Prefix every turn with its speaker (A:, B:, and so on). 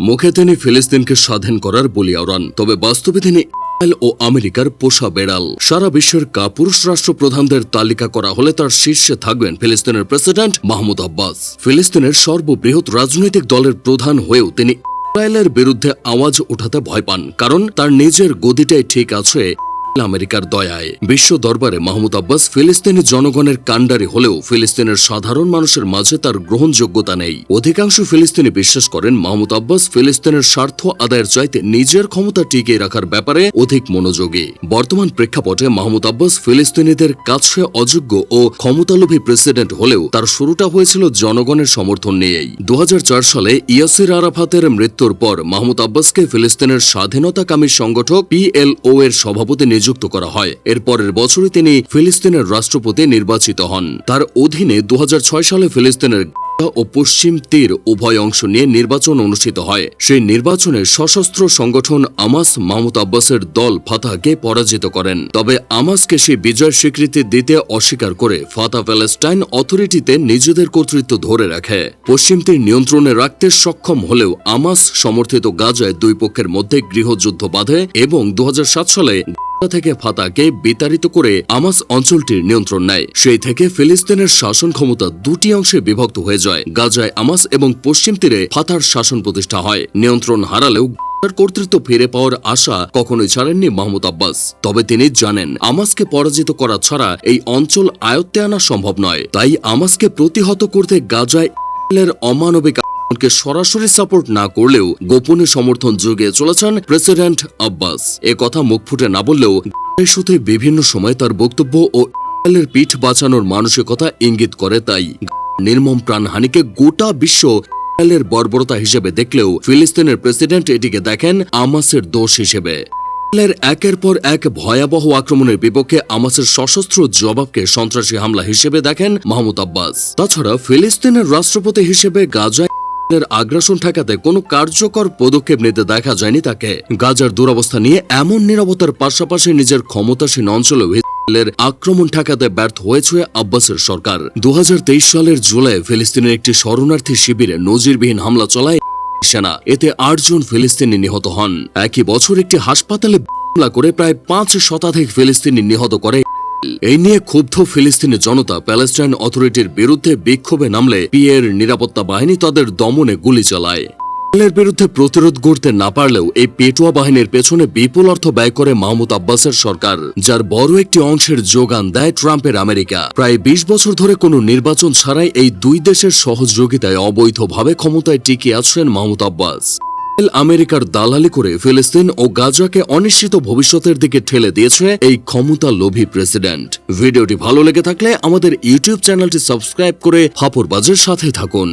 A: মুখে তিনি ফিলিস্তিনকে স্বাধীন করার বলিয়াওরান তবে বাস্তবে তিনি ও আমেরিকার পোষা বেড়াল। সারা বিশ্বের কাপুরুষ রাষ্ট্রপ্রধানদের তালিকা করা হলে তার শীর্ষে থাকবেন ফিলিস্তিনের প্রেসিডেন্ট মাহমুদ আব্বাস। ফিলিস্তিনের সর্ববৃহৎ রাজনৈতিক দলের প্রধান হয়েও তিনি ইসরায়েলের বিরুদ্ধে আওয়াজ উঠাতে ভয় পান, কারণ তার নিজের গদিটাই ঠিক আছে আমেরিকার দয়ায়। বিশ্ব দরবারে মাহমুদ আব্বাস ফিলিস্তিনি জনগণের কাণ্ডারি হলেও ফিলিস্তিনের সাধারণ মানুষের মাঝে তার গ্রহণযোগ্যতা নেই। অধিকাংশ ফিলিস্তিনি বিশ্বাস করেন মাহমুদ আব্বাস ফিলিস্তিনের স্বার্থ আদায়ের চাইতে নিজের ক্ষমতা টিকিয়ে রাখার ব্যাপারে অধিক মনোযোগী। বর্তমান প্রেক্ষাপটে মাহমুদ আব্বাস ফিলিস্তিনিদের কাছে অযোগ্য ও ক্ষমতালোভী প্রেসিডেন্ট হলেও তার শুরুটা হয়েছিল জনগণের সমর্থন নিয়েই। দু হাজার চার সালে ইয়াসির আরাফাতের মৃত্যুর পর মাহমুদ আব্বাসকে ফিলিস্তিনের স্বাধীনতাকামী সংগঠক পিএলও এর সভাপতি নিযুক্ত করা হয়। এর পরের বছরই তিনি ফিলিস্তিনের রাষ্ট্রপতি নির্বাচিত হন। তার অধীনে দু হাজার ছয় সালে ফিলিস্তিনের ও পশ্চিম তীর উভয় অংশ নিয়ে নির্বাচন অনুষ্ঠিত হয়। সেই নির্বাচনে সশস্ত্র সংগঠন আমাস মাহমুদ আব্বাসের দল ফাতাহকে পরাজিত করেন। তবে আমাসকে সেই বিজয়ের স্বীকৃতি দিতে অস্বীকার করে ফাতা প্যালেস্টাইন অথরিটিতে নিজেদের কর্তৃত্ব ধরে রাখে। পশ্চিম তীর নিয়ন্ত্রণে রাখতে সক্ষম হলেও আমাস সমর্থিত গাজায় দুই পক্ষের মধ্যে গৃহযুদ্ধ বাধে এবং দু হাজার সাত সালে থেকে ফাতাকে বিতাড়িত করে আমাস অঞ্চলটির নিয়ন্ত্রণ নেয়। সেই থেকে ফিলিস্তিনের শাসন ক্ষমতা দুটি অংশে বিভক্ত হয়ে যায়। গাজায় আমাস এবং পশ্চিম তীরে ফাতার শাসন প্রতিষ্ঠা হয়। নিয়ন্ত্রণ হারালেও কর্তৃত্ব ফিরে পাওয়ার আশা কখনোই ছাড়েননি মাহমুদ আব্বাস। তবে তিনি জানেন আমাসকে পরাজিত করা ছাড়া এই অঞ্চল আয়ত্তে আনা সম্ভব নয়। তাই আমাসকে প্রতিহত করতে গাজায় অমানবিক কে সরাসরি সাপোর্ট না করলেও গোপনে সমর্থন জুগিয়ে চলেছেন প্রেসিডেন্ট আব্বাস। এ কথা মুখ ফুটে না বললেও ইস্যুতে বিভিন্ন সময় তার বক্তব্য ও ইসরায়েলের পিঠ বাঁচানোর মানসিকতা ইঙ্গিত করে তাই নির্মম প্রাণহানিকে গোটা বিশ্ব ইসরায়েলের বর্বরতা হিসেবে দেখলেও ফিলিস্তিনের প্রেসিডেন্ট এটিকে দেখেন আমাসের দোষ হিসেবে। ইসরায়েলের একের পর এক ভয়াবহ আক্রমণের বিপক্ষে আমাসের সশস্ত্র জবাবকে সন্ত্রাসী হামলা হিসেবে দেখেন মাহমুদ আব্বাস। তাছাড়া ফিলিস্তিনের রাষ্ট্রপতি হিসেবে গাজায় এর আগ্রাসন ঠেকাতে কোনো কার্যকর পদক্ষেপ নিতে দেখা যায়নি তাকে। গাজার দুরবস্থা নিয়ে এমন নিরবতার পাশাপাশি নিজের ক্ষমতাসীন অঞ্চলেও ইসরায়েলের আক্রমণ ঠেকাতে ব্যর্থ হয়েছে আব্বাসের সরকার। দু হাজার তেইশ সালের জুলাই ফিলিস্তিনের একটি শরণার্থী শিবিরে নজিরবিহীন হামলা চলায় সেনা। এতে আটজন ফিলিস্তিনি নিহত হন। একই বছর একটি হাসপাতালে হামলা করে প্রায় পাঁচ শতাধিক ফিলিস্তিনি নিহত করে এই নিয়ে ক্ষুব্ধ ফিলিস্তিনি জনতা প্যালেস্টাইন অথরিটির বিরুদ্ধে বিক্ষোভে নামলে পিএর নিরাপত্তা বাহিনী তাদের দমনে গুলি চালায়। ইসরায়েলের বিরুদ্ধে প্রতিরোধ গড়তে না পারলেও এই পেটুয়া বাহিনীর পেছনে বিপুল অর্থ ব্যয় করে মাহমুদ আব্বাসের সরকার, যার বড় একটি অংশের যোগান দেয় ট্রাম্পের আমেরিকা। প্রায় ২০ বছর ধরে কোনো নির্বাচন ছাড়াই এই দুই দেশের সহযোগিতায় অবৈধভাবে ক্ষমতায় টিকে আছেন মাহমুদ আব্বাস। আমেরিকার দালালি করে ফিলিস্তিন ও গাজাকে অনিশ্চিত ভবিষ্যতের দিকে ঠেলে দিয়েছে এই ক্ষমতা লোভী প্রেসিডেন্ট। ভিডিওটি ভালো লেগে থাকলে আমাদের ইউটিউব চ্যানেলটি সাবস্ক্রাইব করে ফাপড়বাজের সাথে থাকুন।